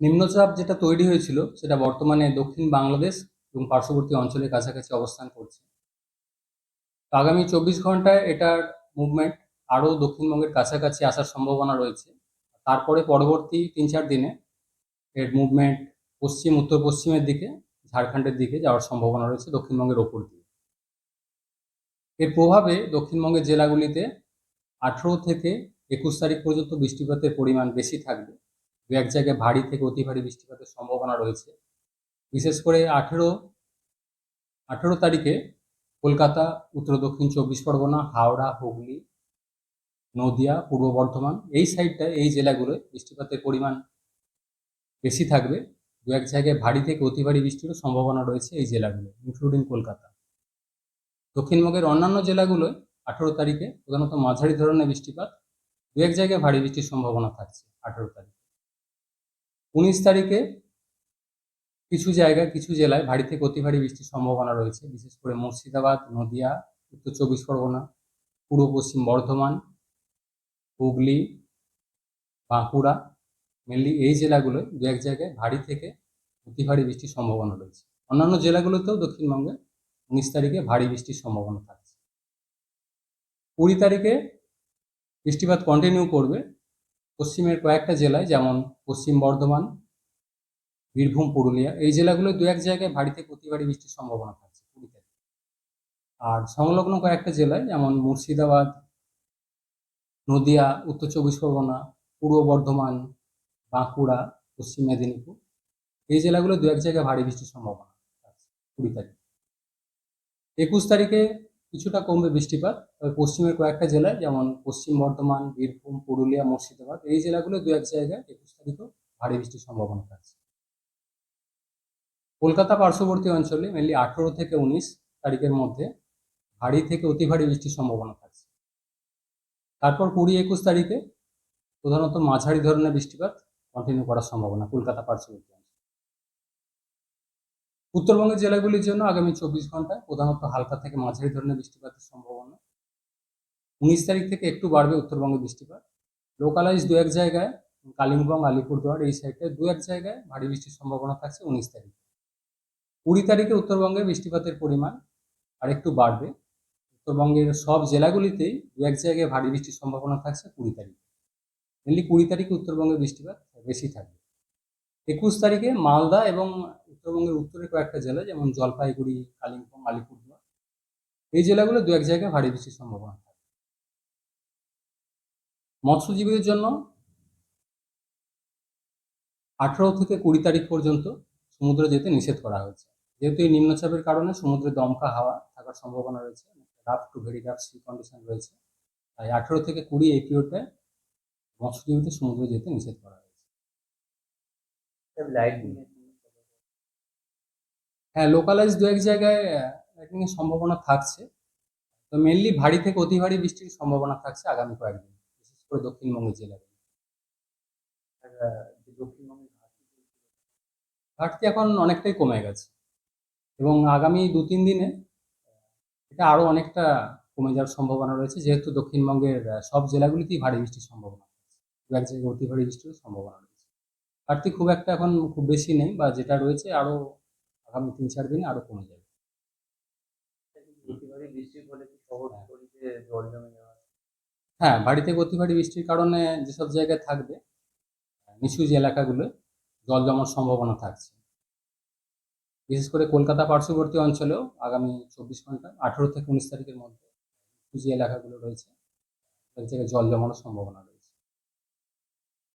নিম্নচাপ যেটা তৈরি হয়েছিল, সেটা বর্তমানে দক্ষিণ বাংলাদেশ এবং পার্শ্ববর্তী অঞ্চলের কাছাকাছি অবস্থান করছে। আগামী চব্বিশ ঘন্টায় এটার মুভমেন্ট আরও দক্ষিণবঙ্গের কাছাকাছি আসার সম্ভাবনা রয়েছে। তারপরে পরবর্তী তিন চার দিনে এর মুভমেন্ট পশ্চিম উত্তর পশ্চিমের দিকে, ঝাড়খণ্ডের দিকে যাওয়ার সম্ভাবনা রয়েছে দক্ষিণবঙ্গের ওপর দিয়ে। এর প্রভাবে দক্ষিণবঙ্গের জেলাগুলিতে আঠেরো থেকে একুশ তারিখ পর্যন্ত বৃষ্টিপাতের পরিমাণ বেশি থাকবে। দু এক জায়গায় ভারী থেকে অতি ভারী বৃষ্টিপাতের সম্ভাবনা রয়েছে। বিশেষ করে আঠেরো আঠেরো তারিখে কলকাতা, উত্তর, দক্ষিণ, চব্বিশ পরগনা, হাওড়া, হুগলি, নদিয়া, পূর্ব বর্ধমান এই সাইডটায় এই জেলাগুলোয় বৃষ্টিপাতের পরিমাণ বেশি থাকবে। দু এক জায়গায় ভারী থেকে অতি ভারী বৃষ্টিরও সম্ভাবনা রয়েছে এই জেলাগুলো ইনক্লুডিং কলকাতা। দক্ষিণবঙ্গের অন্যান্য জেলাগুলোয় আঠেরো তারিখে প্রধানত মাঝারি ধরনের বৃষ্টিপাত, দু এক জায়গায় ভারী বৃষ্টির সম্ভাবনা থাকছে আঠেরো তারিখে। উনিশ তারিখে কিছু জায়গায়, কিছু জেলায় ভারী থেকে অতি ভারী বৃষ্টির সম্ভাবনা রয়েছে। বিশেষ করে মুর্শিদাবাদ, নদিয়া, উত্তর চব্বিশ পরগনা, পূর্ব পশ্চিম বর্ধমান, হুগলি, বাঁকুড়া মেনলি এই জেলাগুলোয় দু এক জায়গায় ভারী থেকে অতি ভারী বৃষ্টির সম্ভাবনা রয়েছে। অন্যান্য জেলাগুলোতেও দক্ষিণবঙ্গে উনিশ তারিখে ভারী বৃষ্টির সম্ভাবনা থাকছে। কুড়ি তারিখে বৃষ্টিপাত কন্টিনিউ করবে। পশ্চিমের কয়েকটা জেলায়, যেমন পশ্চিম বর্ধমান, বীরভূম, পুরুলিয়া, এই জেলাগুলো দু এক জায়গায় ভারী থেকে অতি ভারী বৃষ্টির সম্ভাবনা থাকছে তারিখ আর সংলগ্ন কয়েকটা জেলায়, যেমন মুর্শিদাবাদ, নদিয়া, উত্তর চব্বিশ পরগনা, পূর্ব বর্ধমান, বাঁকুড়া, পশ্চিম মেদিনীপুর, এই জেলাগুলো দু এক জায়গায় ভারী বৃষ্টির সম্ভাবনা আছে কুড়ি তারিখ। একুশ তারিখে কিছুটা কমবে বৃষ্টিপাত, তবে পশ্চিমের কয়েকটা জেলায়, যেমন পশ্চিম বর্ধমান, বীরভূম, পুরুলিয়া, মুর্শিদাবাদ, এই জেলাগুলো দু এক জায়গায় একুশ তারিখেও ভারী বৃষ্টির সম্ভাবনা থাকছে কলকাতা পার্শ্ববর্তী অঞ্চলে মেনলি আঠেরো থেকে উনিশ তারিখের মধ্যে ভারী থেকে অতি ভারী বৃষ্টির সম্ভাবনা থাকছে তারপর কুড়ি একুশ তারিখে প্রধানত মাঝারি ধরনের বৃষ্টিপাত কন্টিনিউ করার সম্ভাবনা কলকাতা পার্শ্ববর্তী উত্তরবঙ্গের জেলাগুলির জন্য আগামী চব্বিশ ঘন্টায় প্রধানত হালকা থেকে মাঝারি ধরনের বৃষ্টিপাতের সম্ভাবনা। উনিশ তারিখ থেকে একটু বাড়বে উত্তরবঙ্গে বৃষ্টিপাত। লোকালাইজ দু এক জায়গায়, কালিম্পং, আলিপুরদুয়ার এই সাইডে দু এক জায়গায় ভারী বৃষ্টির সম্ভাবনা থাকছে উনিশ তারিখে। কুড়ি তারিখে উত্তরবঙ্গে বৃষ্টিপাতের পরিমাণ আর একটু বাড়বে। উত্তরবঙ্গের সব জেলাগুলিতেই দু এক জায়গায় ভারী বৃষ্টির সম্ভাবনা থাকছে কুড়ি তারিখে। মেনলি কুড়ি তারিখে উত্তরবঙ্গে বৃষ্টিপাত বেশি থাকবে। একুশ তারিখে মালদা এবং উত্তরবঙ্গের উত্তরের কয়েকটা জেলা, যেমন জলপাইগুড়ি, কালিম্পং, আলিপুরদুয়ার। এই জেলাগুলো দু এক জায়গায় ভারী বৃষ্টির সম্ভাবনা থাকবে মৎস্যজীবীদের জন্য আঠারো থেকে কুড়ি তারিখ পর্যন্ত সমুদ্রে যেতে নিষেধ করা হয়েছে। যেহেতু এই নিম্নচাপের কারণে সমুদ্রে দমকা হাওয়া থাকার সম্ভাবনা রয়েছে rough to very rough sea condition রয়েছে। তাই আঠেরো থেকে কুড়ি এই পিরিয়ডে মৎস্যজীবীদের সমুদ্রে যেতে নিষেধ করা হয়েছে। হ্যাঁ লোকালাইজ দু এক জায়গায় সম্ভাবনা থাকছে। তো মেনলি ভারী থেকে অতি ভারী বৃষ্টির সম্ভাবনা থাকছে আগামী কয়েকদিন বিশেষ করে দক্ষিণবঙ্গের জেলায়। ঘাটতি এখন অনেকটাই কমে গেছে। এবং আগামী দু তিন দিনে এটা আরও অনেকটা কমে যাওয়ার সম্ভাবনা রয়েছে যেহেতু দক্ষিণবঙ্গের সব জেলাগুলিতেই ভারী বৃষ্টির সম্ভাবনা রয়েছে। দু এক জায়গায় অতি ভারী বৃষ্টির সম্ভাবনা রয়েছে। ঘাটতি খুব একটা এখন খুব বেশি নেই বা যেটা রয়েছে আরও আগামী তিন চার দিনে আরও কমে যাবে। যাওয়া হ্যাঁ বাড়িতে অতি বৃষ্টির কারণে যেসব জায়গায় থাকবে নিচু যে এলাকাগুলো জল জমার সম্ভাবনা থাকছে। বিশেষ করে কলকাতা পার্শ্ববর্তী অঞ্চলেও আগামী চব্বিশ ঘণ্টা আঠেরো থেকে উনিশ তারিখের মধ্যে নিচু যে এলাকাগুলো রয়েছে এক জায়গায় জল জমানোর সম্ভাবনা রয়েছে।